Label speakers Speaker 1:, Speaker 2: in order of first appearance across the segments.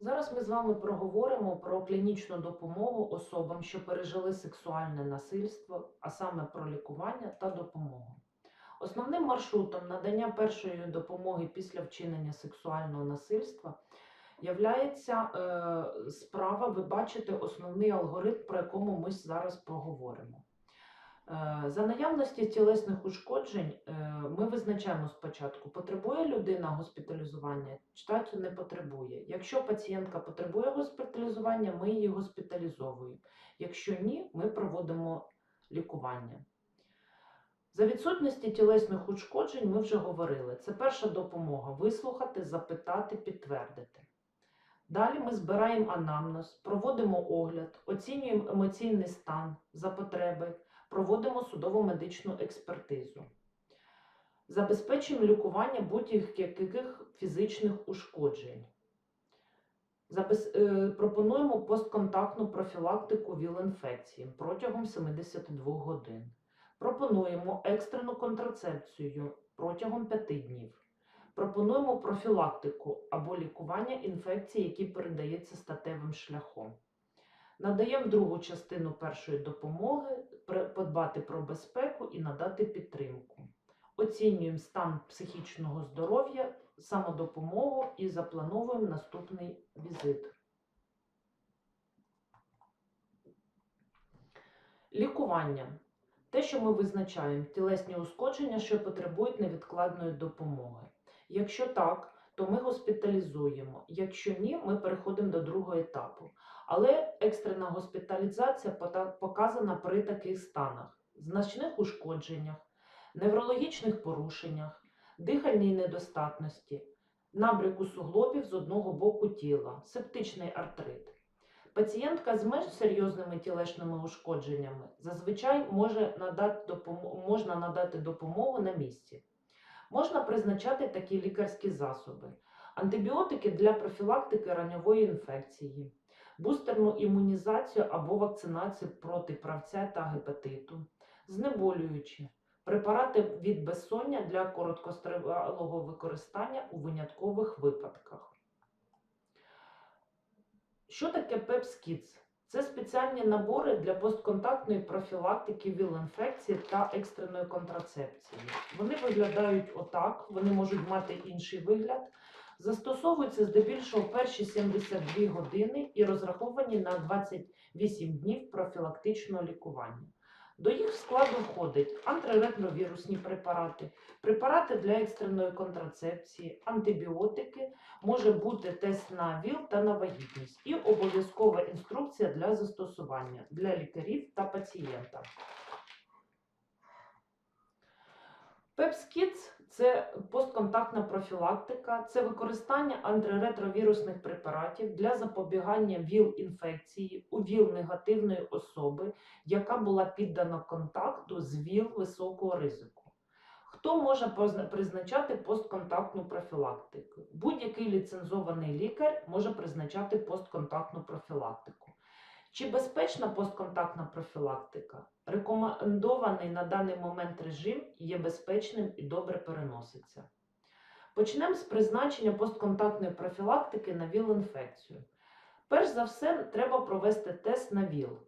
Speaker 1: Зараз ми з вами проговоримо про клінічну допомогу особам, що пережили сексуальне насильство, а саме про лікування та допомогу. Основним маршрутом надання першої допомоги після вчинення сексуального насильства являється е, справа, ви бачите основний алгоритм, про якому ми зараз поговоримо. Е, За наявності тілесних ушкоджень е, ми визначаємо спочатку, потребує людина госпіталізування, чи не потребує. Якщо пацієнтка потребує госпіталізування, ми її госпіталізовуємо. Якщо ні, ми проводимо лікування. За відсутності тілесних ушкоджень ми вже говорили. Це перша допомога вислухати, запитати, підтвердити. Далі ми збираємо анамнез, проводимо огляд, оцінюємо емоційний стан за потреби, проводимо судово-медичну експертизу. Забезпечуємо лікування будь-яких фізичних ушкоджень. Е, Пропонуємо постконтактну профілактику ВІЛ-інфекції протягом 72 годин. Пропонуємо екстрену контрацепцію протягом 5 днів. Пропонуємо профілактику або лікування інфекції, які передаються статевим шляхом. Надаємо другу частину першої допомоги, подбати про безпеку і надати підтримку. Оцінюємо стан психічного здоров'я, самодопомогу і заплановуємо наступний візит. Лікування. Те, що ми визначаємо, тілесні ушкодження, що потребують невідкладної допомоги. Якщо так, то ми госпіталізуємо. Якщо ні, ми переходимо до другого етапу. Але екстрена госпіталізація показана при таких станах: значних ушкодженнях, неврологічних порушеннях, дихальній недостатності, набряку суглобів з одного боку тіла, септичний артрит. Пацієнтка з менш серйозними тілесними ушкодженнями зазвичай може надати допомогу, можна надати допомогу на місці. Можна призначати такі лікарські засоби: антибіотики для профілактики раньової інфекції, бустерну імунізацію або вакцинацію проти правця та гепатиту, знеболюючі, препарати від безсоння для короткостривалого використання у виняткових випадках. Що таке PEPS-KIDS? Це спеціальні набори для постконтактної профілактики ВІЛ-інфекції та екстреної контрацепції. Вони виглядають отак, вони можуть мати інший вигляд. Застосовуються здебільшого перші 72 години і розраховані на 28 днів профілактичного лікування. До їх складу входять антиретровірусні препарати, препарати для екстреної контрацепції, антибіотики, може бути тест на ВІЛ та на вагітність і обов'язкова інструкція для застосування для лікарів та пацієнта. PEPS-KIDS – це постконтактна профілактика, це використання антиретровірусних препаратів для запобігання ВІЛ-інфекції у ВІЛ-негативної особи, яка була піддана контакту з ВІЛ високого ризику. Хто може призначати постконтактну профілактику? Будь-який ліцензований лікар може призначати постконтактну профілактику. Чи безпечна постконтактна профілактика? Рекомендований на даний момент режим є безпечним і добре переноситься. Почнемо з призначення постконтактної профілактики на ВІЛ-інфекцію. Перш за все, треба провести тест на ВІЛ.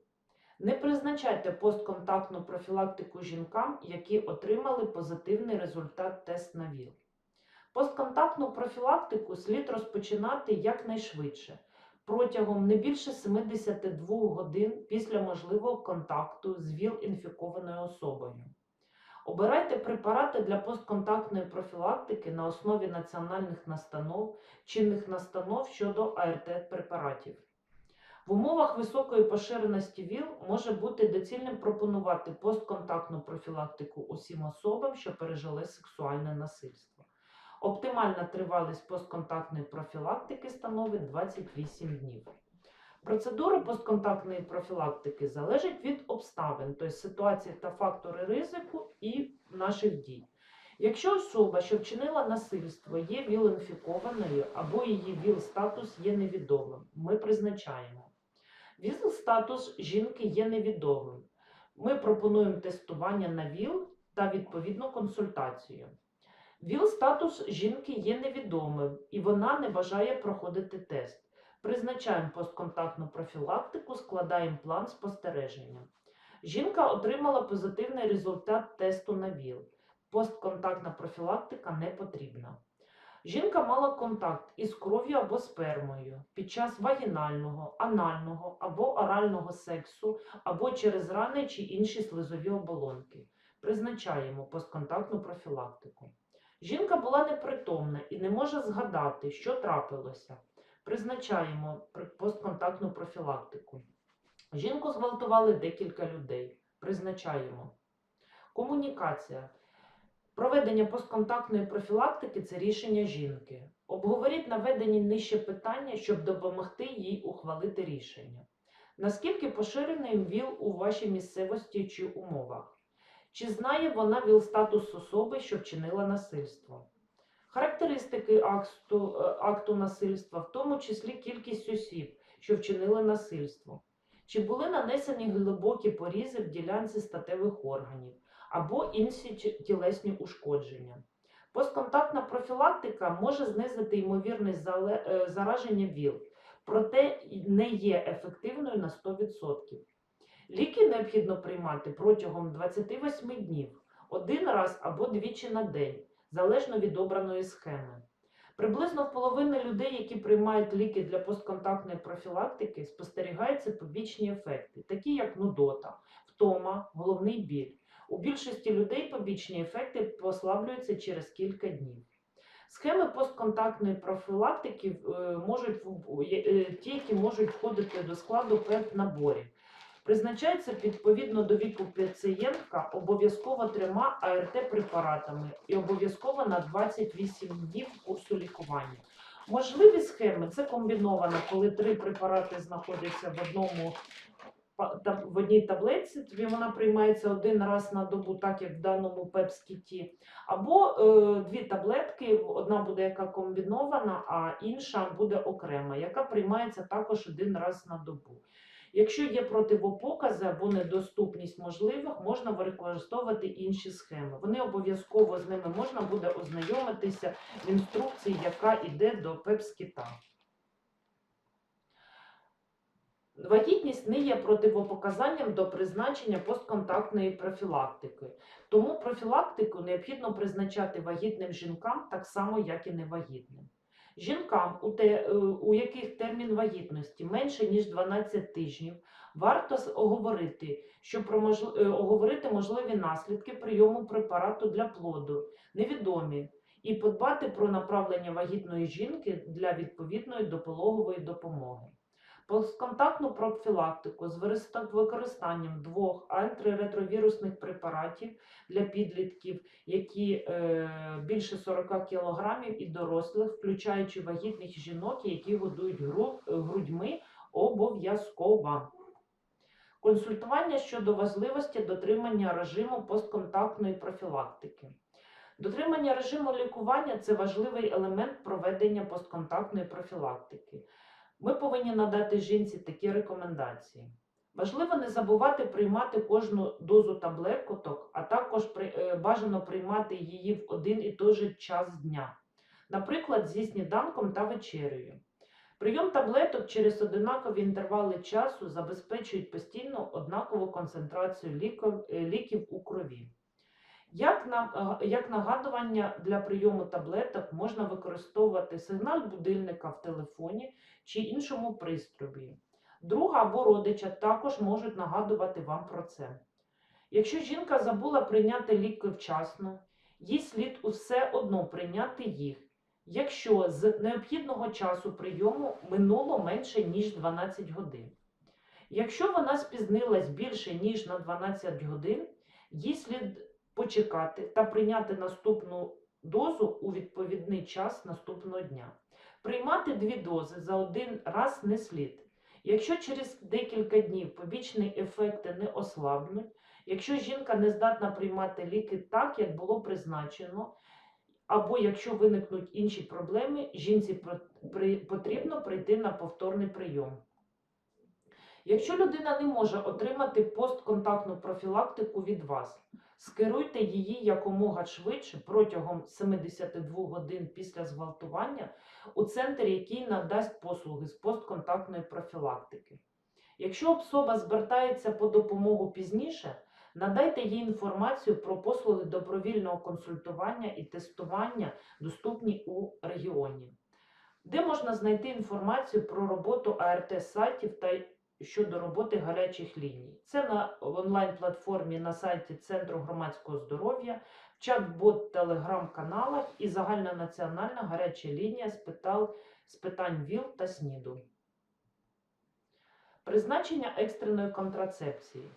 Speaker 1: Не призначайте постконтактну профілактику жінкам, які отримали позитивний результат тест на ВІЛ. Постконтактну профілактику слід розпочинати якнайшвидше, протягом не більше 72 годин після можливого контакту з ВІЛ-інфікованою особою. Обирайте препарати для постконтактної профілактики на основі національних настанов, чинних настанов щодо АРТ препаратів. В умовах високої поширеності ВІЛ може бути доцільним пропонувати постконтактну профілактику усім особам, що пережили сексуальне насильство. Оптимальна тривалість постконтактної профілактики становить 28 днів. Процедура постконтактної профілактики залежить від обставин, тобто ситуації та фактори ризику і наших дій. Якщо особа, що вчинила насильство, є ВІЛ-інфікованою або її ВІЛ-статус є невідомим, ми призначаємо. ВІЛ-статус жінки є невідомим. Ми пропонуємо тестування на ВІЛ та відповідну консультацію. ВІЛ-статус жінки є невідомим і вона не бажає проходити тест. Призначаємо постконтактну профілактику, складаємо план спостереження. Жінка отримала позитивний результат тесту на ВІЛ. Постконтактна профілактика не потрібна. Жінка мала контакт із кров'ю або спермою під час вагінального, анального або орального сексу, або через рани чи інші слизові оболонки. Призначаємо постконтактну профілактику. Жінка була непритомна і не може згадати, що трапилося. Призначаємо постконтактну профілактику. Жінку зґвалтували декілька людей. Призначаємо. Комунікація. Проведення постконтактної профілактики це рішення жінки. Обговоріть наведені нижче питання, щоб допомогти їй ухвалити рішення. Наскільки поширений ВІЛ у вашій місцевості чи умовах? Чи знає вона ВІЛ статус особи, що вчинила насильство? Характеристики акту, е, акту насильства, в тому числі кількість осіб, що вчинили насильство. Чи були нанесені глибокі порізи в ділянці статевих органів або інші тілесні ушкодження? Постконтактна профілактика може знизити ймовірність е, зараження ВІЛ, проте не є ефективною на 100%. Ліки необхідно приймати протягом 28 днів, один раз або двічі на день, залежно від обраної схеми. Приблизно в половини людей, які приймають ліки для постконтактної профілактики, спостерігаються побічні ефекти, такі як нудота, втома, головний біль. У більшості людей побічні ефекти послаблюються через кілька днів. Схеми постконтактної профілактики е, можуть е, ті, які можуть входити до складу ПЕП наборів. Призначається відповідно до віку пацієнтка обов'язково трьома АРТ препаратами і обов'язково на 28 днів курсу лікування. Можливі схеми це комбіновано, коли три препарати знаходяться в одному в одній таблетці, тобі вона приймається один раз на добу, так як в даному пепскіті, або е, дві таблетки, одна буде яка комбінована, а інша буде окрема, яка приймається також один раз на добу. Якщо є противопокази або недоступність можливих, можна використовувати інші схеми. Вони обов'язково з ними можна буде ознайомитися в інструкції, яка йде до пепскіта. Вагітність не є противопоказанням до призначення постконтактної профілактики. Тому профілактику необхідно призначати вагітним жінкам так само, як і невагітним. Жінкам, у, те, е, у яких термін вагітності менше ніж 12 тижнів, варто оговорити, що про мож... е, оговорити можливі наслідки прийому препарату для плоду, невідомі, і подбати про направлення вагітної жінки для відповідної допологової допомоги. Постконтактну профілактику з використанням двох антиретровірусних препаратів для підлітків, які е, більше 40 кг і дорослих, включаючи вагітних жінок, які годують гру- грудьми, обов'язково. Консультування щодо важливості дотримання режиму постконтактної профілактики. Дотримання режиму лікування це важливий елемент проведення постконтактної профілактики. Ми повинні надати жінці такі рекомендації. Важливо не забувати приймати кожну дозу таблеток, а також при- е, бажано приймати її в один і той же час дня, наприклад, зі сніданком та вечерею. Прийом таблеток через одинакові інтервали часу забезпечують постійно однакову концентрацію е, ліків у крові. Як, на, е, як нагадування для прийому таблеток можна використовувати сигнал будильника в телефоні чи іншому пристрої. Друга або родича також можуть нагадувати вам про це. Якщо жінка забула прийняти ліки вчасно, їй слід усе одно прийняти їх, якщо з необхідного часу прийому минуло менше ніж 12 годин. Якщо вона спізнилась більше ніж на 12 годин, їй слід почекати та прийняти наступну дозу у відповідний час наступного дня. Приймати дві дози за один раз не слід. Якщо через декілька днів побічні ефекти не ослабнуть, якщо жінка не здатна приймати ліки так, як було призначено, або якщо виникнуть інші проблеми, жінці потрібно прийти на повторний прийом. Якщо людина не може отримати постконтактну профілактику від вас, скеруйте її якомога швидше протягом 72 годин після зґвалтування у центр, який надасть послуги з постконтактної профілактики. Якщо особа звертається по допомогу пізніше, надайте їй інформацію про послуги добровільного консультування і тестування, доступні у регіоні. Де можна знайти інформацію про роботу АРТ-сайтів та щодо роботи гарячих ліній? Це на онлайн-платформі на сайті Центру громадського здоров'я, чат-бот телеграм-каналах і загальнонаціональна гаряча лінія з питань, з питань ВІЛ та СНІДу. Призначення екстреної контрацепції.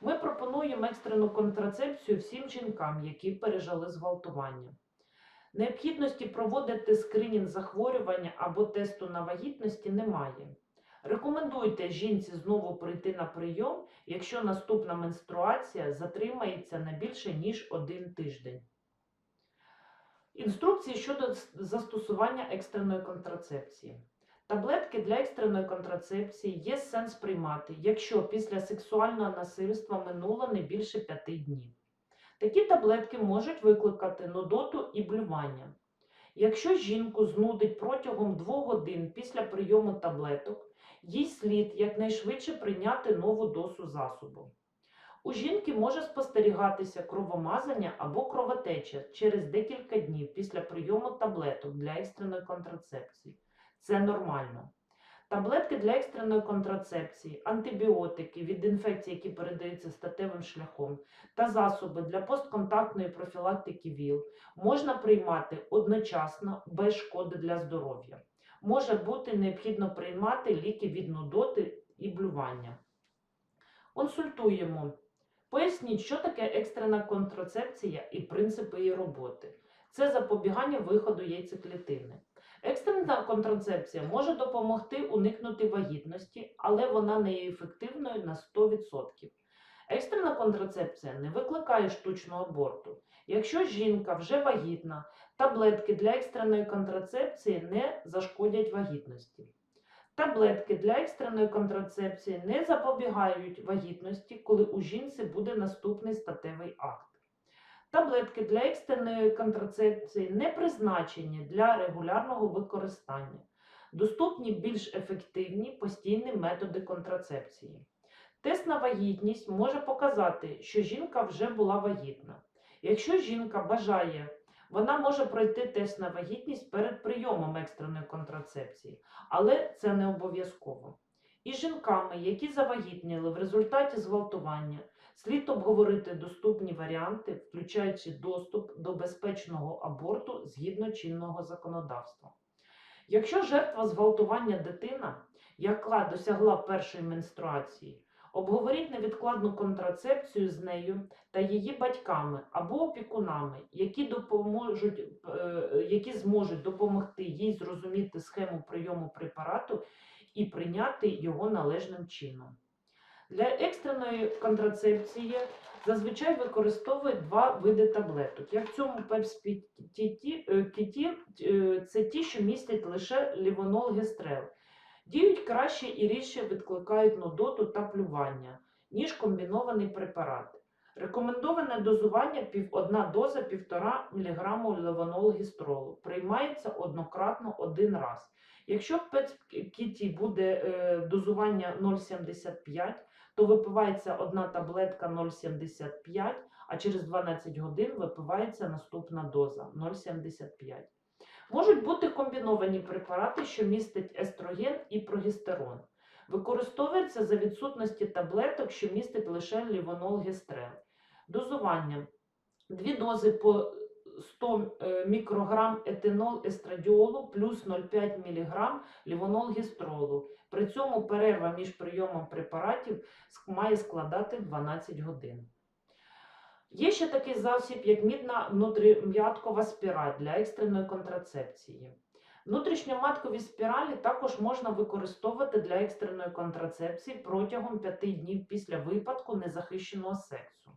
Speaker 1: Ми пропонуємо екстрену контрацепцію всім жінкам, які пережили зґвалтування. Необхідності проводити скринінг захворювання або тесту на вагітності немає. Рекомендуйте жінці знову прийти на прийом, якщо наступна менструація затримається не більше ніж один тиждень. Інструкції щодо застосування екстреної контрацепції. Таблетки для екстреної контрацепції є сенс приймати, якщо після сексуального насильства минуло не більше 5 днів. Такі таблетки можуть викликати нудоту і блювання. Якщо жінку знудить протягом 2 годин після прийому таблеток, їй слід якнайшвидше прийняти нову дозу засобу. У жінки може спостерігатися кровомазання або кровотеча через декілька днів після прийому таблеток для екстреної контрацепції. Це нормально. Таблетки для екстреної контрацепції, антибіотики від інфекцій, які передаються статевим шляхом, та засоби для постконтактної профілактики ВІЛ можна приймати одночасно без шкоди для здоров'я. Може бути необхідно приймати ліки від нудоти і блювання. Консультуємо. Поясніть, що таке екстрена контрацепція і принципи її роботи. Це запобігання виходу яйцеклітини. Екстрена контрацепція може допомогти уникнути вагітності, але вона не є ефективною на 100%. Екстрена контрацепція не викликає штучного аборту. Якщо жінка вже вагітна, таблетки для екстреної контрацепції не зашкодять вагітності. Таблетки для екстреної контрацепції не запобігають вагітності, коли у жінці буде наступний статевий акт. Таблетки для екстреної контрацепції не призначені для регулярного використання. Доступні більш ефективні постійні методи контрацепції. Тест на вагітність може показати, що жінка вже була вагітна. Якщо жінка бажає, вона може пройти тест на вагітність перед прийомом екстреної контрацепції, але це не обов'язково. І жінками, які завагітніли в результаті зґвалтування, слід обговорити доступні варіанти, включаючи доступ до безпечного аборту згідно чинного законодавства. Якщо жертва зґвалтування дитина, яка досягла першої менструації, обговоріть невідкладну контрацепцію з нею та її батьками або опікунами, які, допоможуть, е, які зможуть допомогти їй зрозуміти схему прийому препарату і прийняти його належним чином. Для екстреної контрацепції зазвичай використовують два види таблеток. Як в цьому перспективі кіті е, це ті, що містять лише лівонол-гестрел. Діють краще і рідше викликають нудоту та плювання, ніж комбінований препарат. Рекомендоване дозування пів, одна доза 1,5 мг левонол-гістролу. Приймається однократно один раз. Якщо в пецкіті буде е, дозування 0,75, то випивається одна таблетка 0,75, а через 12 годин випивається наступна доза 0,75. Можуть бути комбіновані препарати, що містять естроген і прогестерон. Використовується за відсутності таблеток, що містять лише лівонол-гестрел. Дозування. Дві дози по 100 е, мікрограм етинол естрадіолу плюс 0,5 мг лівонол-гістролу. При цьому перерва між прийомом препаратів має складати 12 годин. Є ще такий засіб, як мідна внутрім'яткова спіраль для екстреної контрацепції. Внутрішньоматкові спіралі також можна використовувати для екстреної контрацепції протягом 5 днів після випадку незахищеного сексу.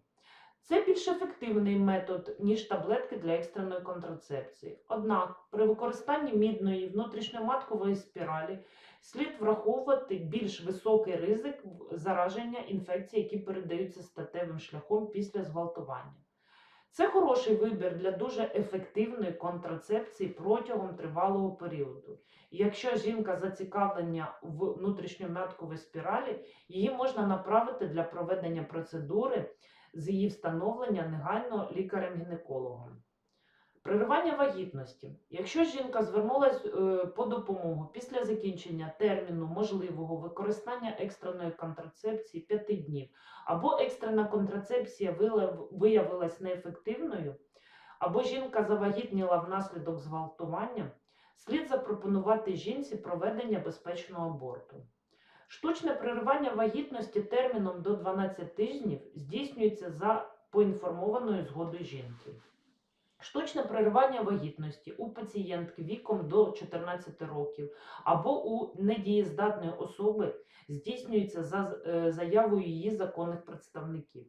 Speaker 1: Це більш ефективний метод, ніж таблетки для екстреної контрацепції. Однак при використанні мідної внутрішньоматкової спіралі слід враховувати більш високий ризик зараження інфекцій, які передаються статевим шляхом після зґвалтування. Це хороший вибір для дуже ефективної контрацепції протягом тривалого періоду. Якщо жінка зацікавлена в внутрішньомятковій спіралі, її можна направити для проведення процедури з її встановлення негайно лікарем-гінекологом. Переривання вагітності. Якщо жінка звернулася по допомогу після закінчення терміну можливого використання екстреної контрацепції 5 днів, або екстрена контрацепція вила- виявилась неефективною, або жінка завагітніла внаслідок зґвалтування, слід запропонувати жінці проведення безпечного аборту. Штучне переривання вагітності терміном до 12 тижнів здійснюється за поінформованою згодою жінки. Штучне переривання вагітності у пацієнтки віком до 14 років або у недієздатної особи здійснюється за е, заявою її законних представників.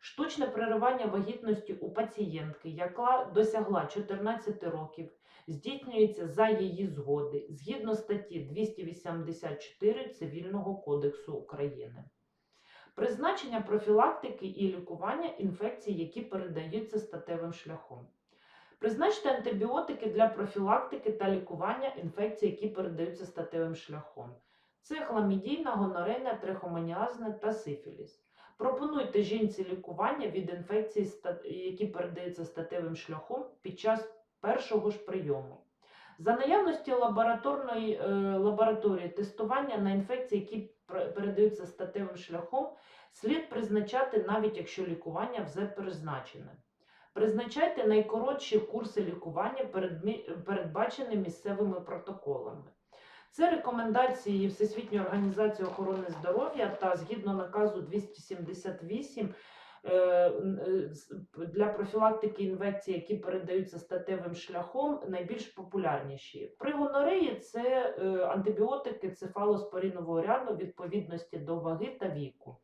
Speaker 1: Штучне переривання вагітності у пацієнтки, яка досягла 14 років, здійснюється за її згоди згідно статті 284 Цивільного кодексу України. Призначення профілактики і лікування інфекцій, які передаються статевим шляхом. Призначте антибіотики для профілактики та лікування інфекцій, які передаються статевим шляхом. Це хламідійна, гонорейна, трихомоніазна та сифіліс. Пропонуйте жінці лікування від інфекцій, які передаються статевим шляхом під час першого ж прийому. За наявності лабораторної е, лабораторії тестування на інфекції, які передаються статевим шляхом, слід призначати навіть якщо лікування вже призначене. Призначайте найкоротші курси лікування, передбачені місцевими протоколами. Це рекомендації Всесвітньої організації охорони здоров'я та згідно наказу 278 е, е, для профілактики інфекцій, які передаються статевим шляхом, найбільш популярніші. При гонореї це е, антибіотики цефалоспорінового ряду відповідності до ваги та віку.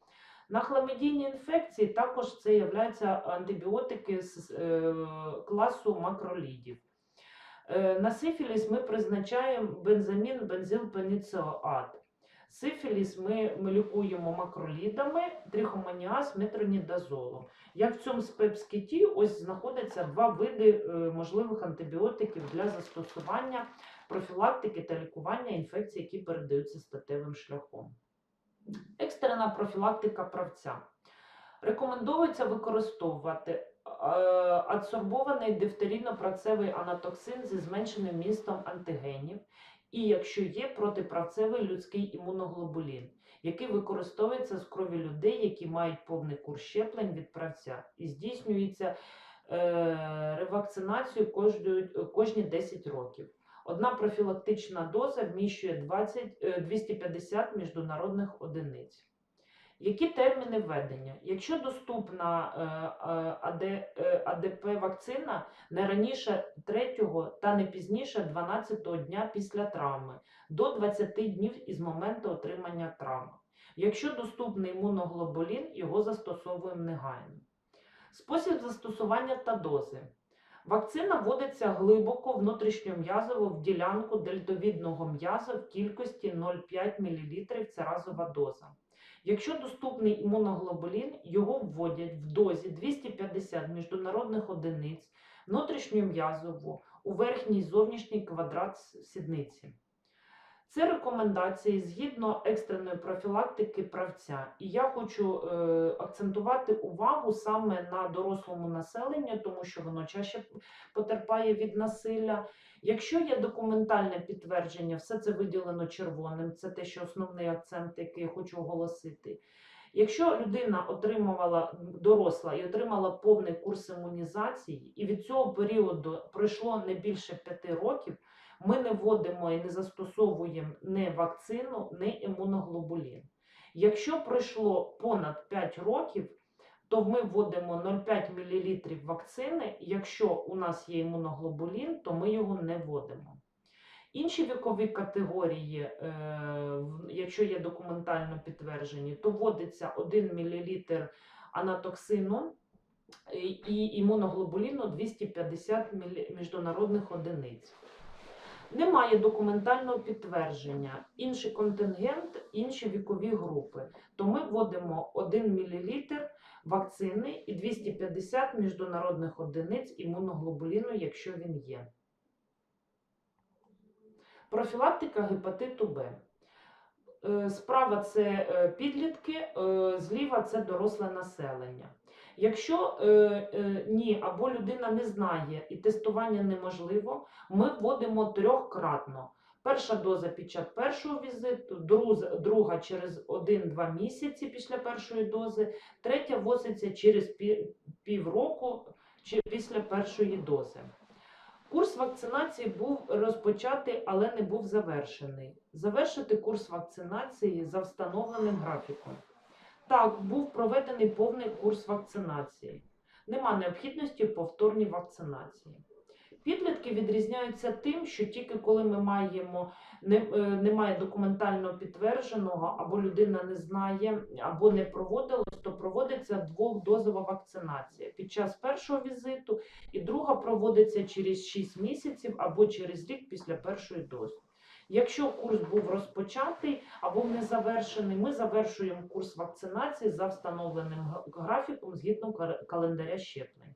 Speaker 1: На хламідійні інфекції також це являються антибіотики з е, класу макролідів. Е, На сифіліс ми призначаємо бензамін, бензилпеніцеоат. Сифіліс ми, ми лікуємо макролідами, трихомоніаз, метронідазолом. Як в цьому спепскіті, ось знаходяться два види е, можливих антибіотиків для застосування профілактики та лікування інфекцій, які передаються статевим шляхом. Екстрена профілактика правця. Рекомендується використовувати е, адсорбований дифтерійно-правцевий анатоксин зі зменшеним містом антигенів, і якщо є протиправцевий людський імуноглобулін, який використовується з крові людей, які мають повний курс щеплень від правця, і здійснюється е, ревакцинацію кожні 10 років. Одна профілактична доза вміщує 20, е, 250 міжнародних одиниць. Які терміни введення? Якщо доступна е, е, е, АДП вакцина не раніше 3 та не пізніше 12 дня після травми, до 20 днів із моменту отримання травми. Якщо доступний імуноглобулін, його застосовуємо негайно. Спосіб застосування та дози. Вакцина вводиться глибоко внутрішньом'язово в ділянку дельтовідного м'яза в кількості 0,5 мл це разова доза. Якщо доступний імуноглобулін, його вводять в дозі 250 міжнародних одиниць внутрішньом'язово у верхній зовнішній квадрат сідниці. Це рекомендації згідно екстреної профілактики правця. І я хочу е, акцентувати увагу саме на дорослому населенню, тому що воно чаще потерпає від насилля. Якщо є документальне підтвердження, все це виділено червоним, це те, що основний акцент, який я хочу оголосити. Якщо людина отримувала доросла і отримала повний курс імунізації, і від цього періоду пройшло не більше п'яти років, ми не вводимо і не застосовуємо ні вакцину, ні імуноглобулін. Якщо пройшло понад 5 років, то ми вводимо 0,5 мл вакцини. Якщо у нас є імуноглобулін, то ми його не вводимо. Інші вікові категорії, е, якщо є документально підтверджені, то вводиться 1 мл анатоксину і- імуноглобуліну 250 мілі- міжнародних одиниць. Немає документального підтвердження. Інший контингент, інші вікові групи. То ми вводимо 1 мл вакцини і 250 міжнародних одиниць імуноглобуліну, якщо він є. Профілактика гепатиту Б. Е, Справа це е, підлітки, е, зліва це доросле населення. Якщо е, е, ні, або людина не знає і тестування неможливо, ми вводимо трьохкратно. Перша доза під час першого візиту, друга через 1-2 місяці після першої дози, третя вводиться через півроку чи після першої дози. Курс вакцинації був розпочатий, але не був завершений. Завершити курс вакцинації за встановленим графіком. Так, був проведений повний курс вакцинації. Нема необхідності в повторній вакцинації. Підлітки відрізняються тим, що тільки коли ми маємо е, немає документально підтвердженого, або людина не знає, або не проводилось, то проводиться двохдозова вакцинація під час першого візиту, і друга проводиться через 6 місяців або через рік після першої дози. Якщо курс був розпочатий або не завершений, ми завершуємо курс вакцинації за встановленим графіком згідно календаря щеплень.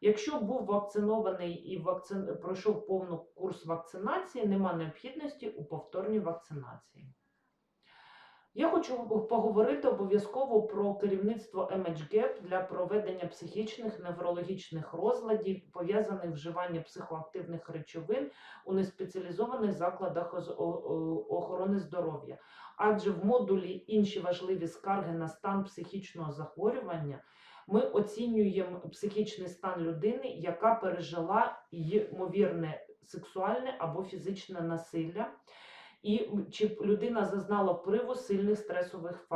Speaker 1: Якщо був вакцинований і вакцин... пройшов повну курс вакцинації, нема необхідності у повторній вакцинації. Я хочу поговорити обов'язково про керівництво MHGAP для проведення психічних неврологічних розладів, пов'язаних вживання психоактивних речовин у неспеціалізованих закладах охорони здоров'я. Адже в модулі інші важливі скарги на стан психічного захворювання ми оцінюємо психічний стан людини, яка пережила ймовірне сексуальне або фізичне насилля, і чи людина зазнала впливу сильних стресових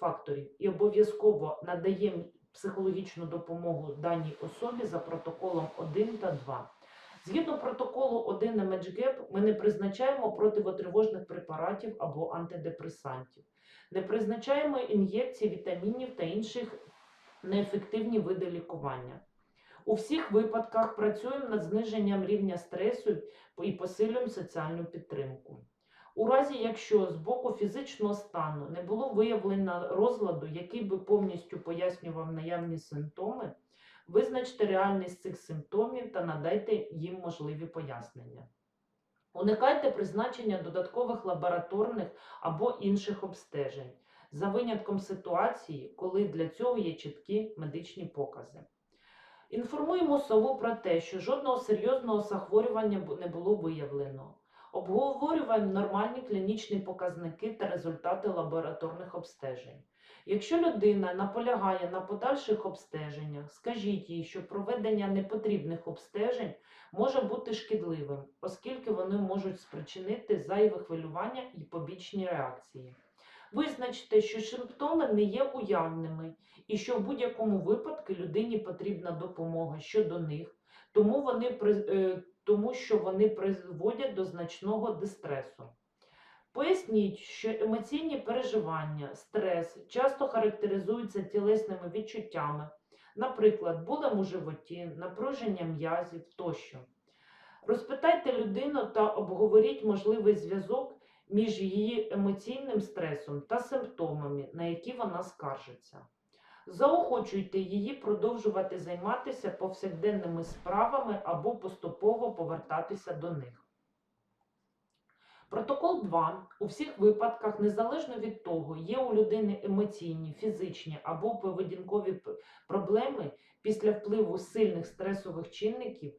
Speaker 1: факторів. І обов'язково надаємо психологічну допомогу даній особі за протоколом 1 та 2. Згідно протоколу 1 на MHGAP, ми не призначаємо противотривожних препаратів або антидепресантів, не призначаємо ін'єкції вітамінів та інших неефективні види лікування. У всіх випадках працюємо над зниженням рівня стресу і посилюємо соціальну підтримку. У разі, якщо з боку фізичного стану не було виявлено розладу, який би повністю пояснював наявні симптоми, визначте реальність цих симптомів та надайте їм можливі пояснення. Уникайте призначення додаткових лабораторних або інших обстежень, за винятком ситуації, коли для цього є чіткі медичні покази. Інформуємо сову про те, що жодного серйозного захворювання не було виявлено. Обговорюємо нормальні клінічні показники та результати лабораторних обстежень. Якщо людина наполягає на подальших обстеженнях, скажіть їй, що проведення непотрібних обстежень може бути шкідливим, оскільки вони можуть спричинити зайве хвилювання і побічні реакції. Визначте, що симптоми не є уявними і що в будь-якому випадку людині потрібна допомога щодо них, тому, вони, е, тому що вони призводять до значного дистресу. Поясніть, що емоційні переживання, стрес часто характеризуються тілесними відчуттями, наприклад, болем у животі, напруження м'язів тощо. Розпитайте людину та обговоріть можливий зв'язок між її емоційним стресом та симптомами, на які вона скаржиться. Заохочуйте її продовжувати займатися повсякденними справами або поступово повертатися до них. Протокол 2. У всіх випадках, незалежно від того, є у людини емоційні, фізичні або поведінкові проблеми після впливу сильних стресових чинників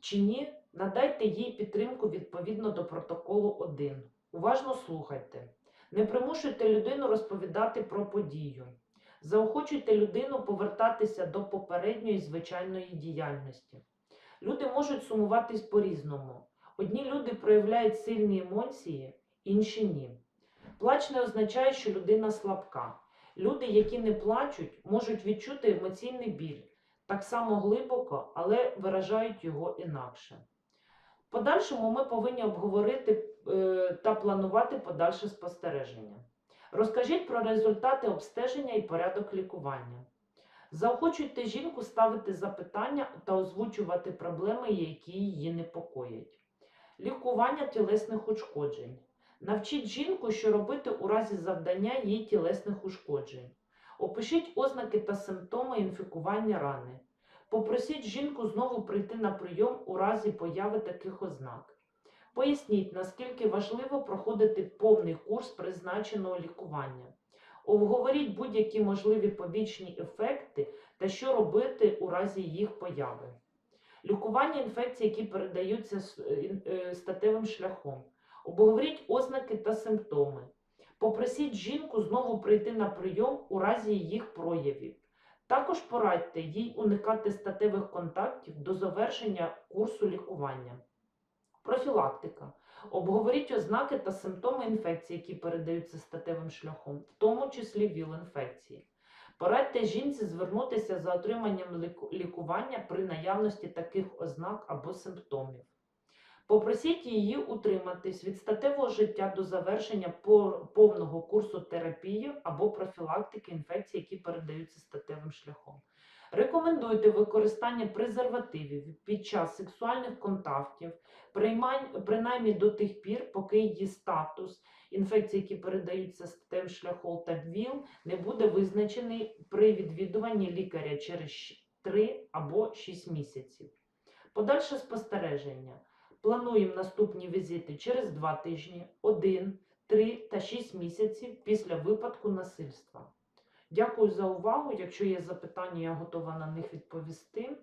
Speaker 1: чи ні, надайте їй підтримку відповідно до протоколу 1. Уважно слухайте. Не примушуйте людину розповідати про подію. Заохочуйте людину повертатися до попередньої звичайної діяльності. Люди можуть сумуватись по-різному. Одні люди проявляють сильні емоції, інші ні. Плач не означає, що людина слабка. Люди, які не плачуть, можуть відчути емоційний біль так само глибоко, але виражають його інакше. В подальшому ми повинні обговорити е, та планувати подальше спостереження. Розкажіть про результати обстеження і порядок лікування. Заохочуйте жінку ставити запитання та озвучувати проблеми, які її непокоять. Лікування тілесних ушкоджень. Навчіть жінку, що робити у разі завдання їй тілесних ушкоджень. Опишіть ознаки та симптоми інфікування рани. Попросіть жінку знову прийти на прийом у разі появи таких ознак. Поясніть, наскільки важливо проходити повний курс призначеного лікування. Обговоріть будь-які можливі побічні ефекти та що робити у разі їх появи. Лікування інфекцій, які передаються е, е, статевим шляхом. Обговоріть ознаки та симптоми. Попросіть жінку знову прийти на прийом у разі їх проявів. Також порадьте їй уникати статевих контактів до завершення курсу лікування. Профілактика. Обговоріть ознаки та симптоми інфекції, які передаються статевим шляхом, в тому числі ВІЛ-інфекції. Порадьте жінці звернутися за отриманням лікування при наявності таких ознак або симптомів. Попросіть її утриматись від статевого життя до завершення повного курсу терапії або профілактики інфекцій, які передаються статевим шляхом. Рекомендуйте використання презервативів під час сексуальних контактів, принаймні до тих пір, поки її статус інфекцій, які передаються статевим шляхом та ВІЛ, не буде визначений при відвідуванні лікаря через 3 або 6 місяців. Подальше спостереження. Плануємо наступні візити через 2 тижні, 1, 3 та 6 місяців після випадку насильства. Дякую за увагу. Якщо є запитання, я готова на них відповісти.